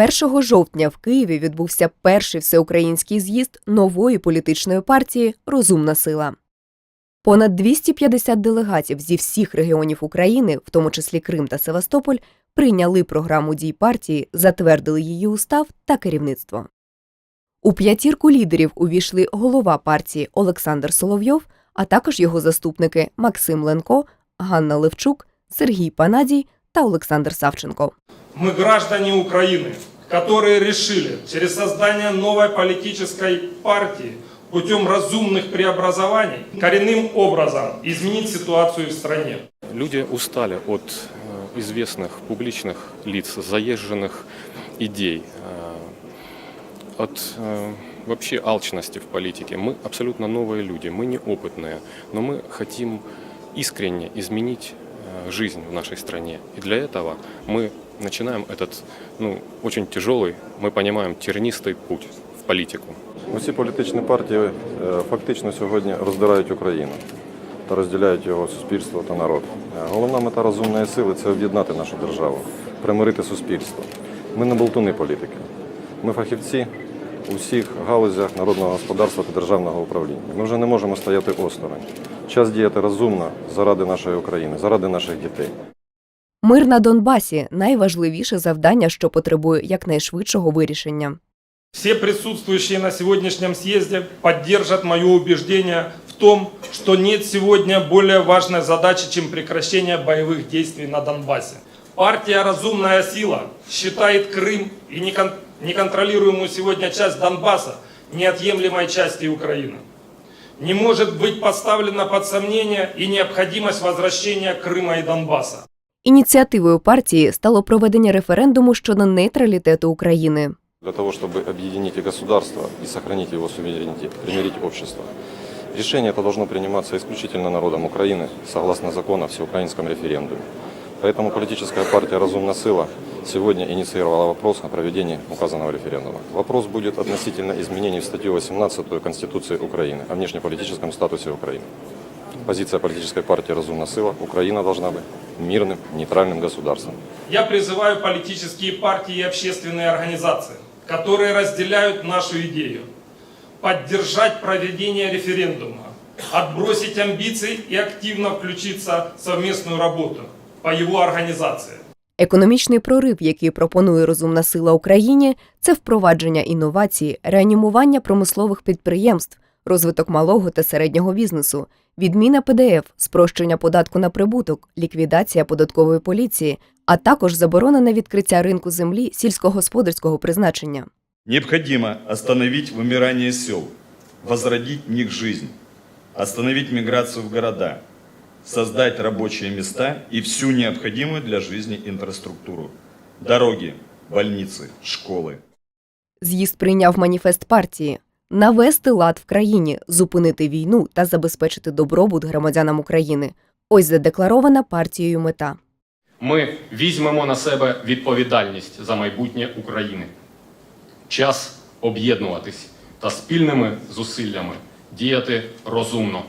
1 жовтня в Києві відбувся перший всеукраїнський з'їзд нової політичної партії Розумна сила. Понад 250 делегатів зі всіх регіонів України, в тому числі Крим та Севастополь, прийняли програму дій партії, затвердили її устав та керівництво. У п'ятірку лідерів увійшли голова партії Олександр Соловйов, а також його заступники Максим Ленко, Ганна Левчук, Сергій Панадій та Олександр Савченко. Мы граждане Украины, которые решили через создание новой политической партии путем разумных преобразований коренным образом изменить ситуацию в стране. Люди устали от э, известных публичных лиц, заезженных идей, э, от э, вообще алчности в политике. Мы абсолютно новые люди, мы неопытные, но мы хотим искренне изменить жизнь в нашей стране. И для этого мы начинаем этот, ну, очень тяжелый, мы понимаем, тернистый путь в политику. Усі політичні партії е, фактично сьогодні роздирають Україну та розділяють його суспільство та народ. Е, Головна мета розумної сили це об'єднати нашу державу, примирити суспільство. Ми не болтуни політики. Ми фахівці у всіх галузях народного господарства та державного управління. Ми вже не можемо стояти осторонь. Час діяти розумно заради нашої України, заради наших дітей. Мир на Донбасі найважливіше завдання, що потребує якнайшвидшого вирішення. Все присутствующие на сегодняшнем съезде поддержат мое убеждение в том, что нет сегодня более важной задачи, чем прекращение боевых действий на Донбассе. Партия «Разумная сила» считает Крым и некон- неконтролируемую сегодня часть Донбасса неотъемлемой частью Украины. Не может быть поставлена под сомнение и необходимость возвращения Крыма и Донбасса. Ініціативою партії стало проведення референдуму щодо нейтралітету України. для того, чтобы объединить и государство и сохранить его суверенитет, примирить общество. Решение это должно приниматься исключительно народом Украины, согласно закону о всеукраинском референдуме. Поэтому политическая партия «Разумная сила» сегодня инициировала вопрос о проведении указанного референдума. Вопрос будет относительно изменений в статью 18 Конституции Украины о внешнеполитическом статусе Украины. Позиция политической партии «Разумная сила» – Украина должна быть мирным, нейтральным государством. Я призываю политические партии и общественные организации, которые разделяют нашу идею, поддержать проведение референдума, отбросить амбиции и активно включиться в совместную работу по его организации. Економічний прорив, який пропонує розумна сила Україні, це впровадження інновацій, реанімування промислових підприємств, розвиток малого та середнього бізнесу, відміна ПДФ, спрощення податку на прибуток, ліквідація податкової поліції, а також заборона на відкриття ринку землі сільськогосподарського призначення. Необходимо остановить вымирание сел, возродить в них жизнь, остановить миграцию в города, создать рабочие места и всю необходимую для жизни инфраструктуру. Дороги, больницы, школы. З'їзд прийняв маніфест партії навести лад в країні, зупинити війну та забезпечити добробут громадянам України. Ось задекларована партією мета. Ми візьмемо на себе відповідальність за майбутнє України. Час об'єднуватись та спільними зусиллями діяти розумно.